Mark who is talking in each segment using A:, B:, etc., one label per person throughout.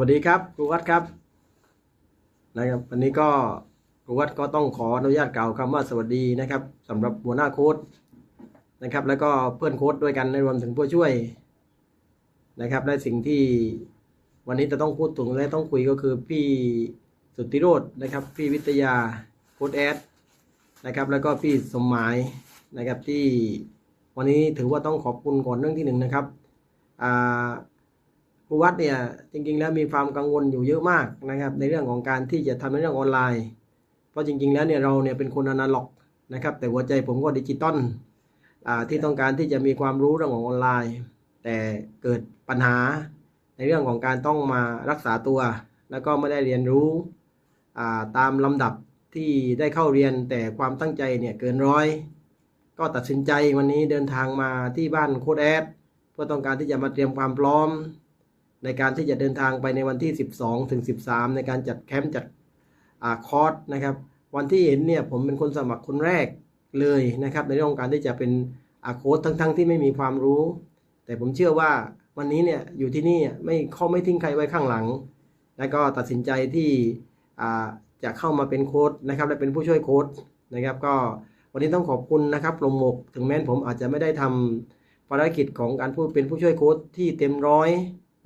A: วัสดีครับครูวัดครับนะครับวันนี้ก็ครูวัดก็ต้องขออนุญาตกล่าวคำว่าสวัสดีนะครับสำหรับหัวหน้าโค้ดนะครับ แล้วก็เพื่อนโค้ดด้วยกันในรวมถึงผู้ช่วยนะครับและสิ่งที่วันนี้จะต้องพูดถึงและต้องคุยก็คือพี่สุทธิโรจน์นะครับ พี่วิทยาโค้ดแอดนะครับแล้วก็พี่สมหมายนะครับที่วันนี้ถือว่าต้องขอบคุณก่อนเรื่องที่หนึ่งนะครับอ่า ครูวัดเนี่ยจริงๆแล้วมีความกังวลอยู่เยอะมากนะครับ ในเรื่องของการที่จะทำในเรื่องออนไลน์ เพราะจริง ๆ แล้วเนี่ยเราเนี่ยเป็นคนอนาล็อกนะครับแต่หัวใจผมก็ดิจิตอลที่ต้องการที่จะมีความรู้เรื่องของออนไลน์ แต่เกิดปัญหาในเรื่องของการต้องมารักษาตัว แล้วก็ไม่ได้เรียนรู้ตามลำดับที่ได้เข้าเรียนแต่ความตั้งใจเนี่ยเกินร้อย ก็ตัดสินใจวันนี้เดินทางมาที่บ้านโคดแอดเพื่อต้องการที่จะมาเตรียมความพร้อม ในการที่จะเดินทางไปในวันที่ 12 ถึง 13 ในการจัดแคมป์จัดอคอร์สนะครับวันที่เห็นเนี่ยผมเป็นคนสมัครคนแรกเลยนะครับในเรื่องของการที่จะเป็นอาโค้ดทั้งๆที่ไม่มีความรู้ แต่ผมเชื่อว่าวันนี้เนี่ยอยู่ที่นี่ไม่เขาไม่ทิ้งใครไว้ข้างหลัง แล้วก็ตัดสินใจที่จะเข้ามาเป็นโค้ดนะครับและเป็นผู้ช่วยโค้ดนะครับก็วันนี้ต้องขอบคุณนะครับลมหมกถึงแม้นผมอาจจะไม่ได้ทำภารกิจของการพูดเป็นผู้ช่วยโค้ดที่เต็มร้อย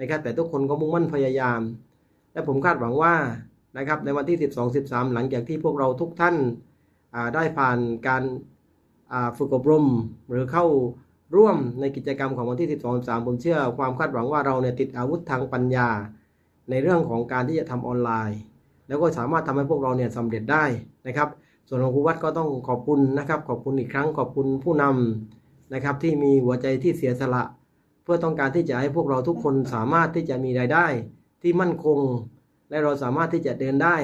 A: นะครับแต่ทุกคนก็มุ่งมั่นพยายาม และผมคาดหวังว่านะครับในวันที่ 12 13 หลังจากที่พวกเราทุกท่านาได้ผ่านการาฝึกอบรม หรือเข้าร่วมในกิจกรรมของวันที่ 12 13 ผมเชื่อความคาดหวังว่าเราเนี่ยติดอาวุธทางปัญญา ในเรื่องของการที่จะทำออนไลน์ แล้วก็สามารถทำให้พวกเราเนี่ยสำเร็จได้นะครับ ส่วนของครูวัดก็ต้องขอบคุณนะครับ ขอบคุณอีกครั้งขอบคุณผู้นำนะครับที่มีหัวใจที่เสียสละ พื่อต้องการที่จะให้พวกเราทุกคนสามารถที่จะมีรายได้ ที่มั่นคง และเราสามารถที่จะเดินได้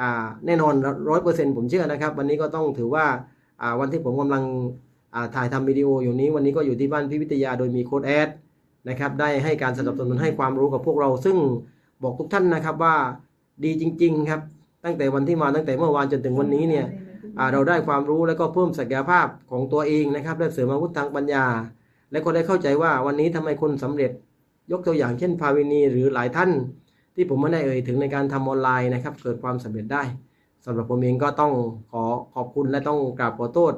A: อ่าแน่นอนร้อยเปอร์เซ็นต์ผมเชื่อนะครับ วันนี้ก็ต้องถือว่าอ่าวันที่ผมกำลังอ่าถ่ายทำวิดีโออยู่นี้ วันนี้ก็อยู่ที่บ้านพี่วิทยาโดยมีโค้ดแอดนะครับได้ให้การสนับสนุนให้ความรู้กับพวกเรา ซึ่งบอกทุกท่านนะครับว่าดีจริง ๆ ครับ ตั้งแต่วันที่มาตั้งแต่เมื่อวานจนถึงวันนี้เนี่ยเราได้ความรู้แล้วก็เพิ่มศักยภาพของตัวเองนะครับและเสริมอาวุธทางปัญญา และก็ได้เข้าใจว่าวันนี้ทำไมคนสำเร็จยกตัวอย่างเช่นภาวินีหรือหลายท่าน ที่ผมไม่ได้เอ่ยถึงในการทำออนไลน์นะครับ เกิดความสำเร็จได้สำหรับผมเองก็ต้องขอขอบคุณและต้องกราบขอโทษ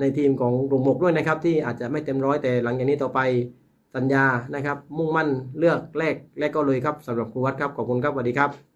A: ในทีมของกลุ่มหมกด้วยนะครับ ที่อาจจะไม่เต็มร้อยแต่หลังจากนี้ต่อไปสัญญานะครับ มุ่งมั่นเลือกแรกและก็เลยครับสำหรับครูวัดครับขอบคุณครับสวัสดีครับ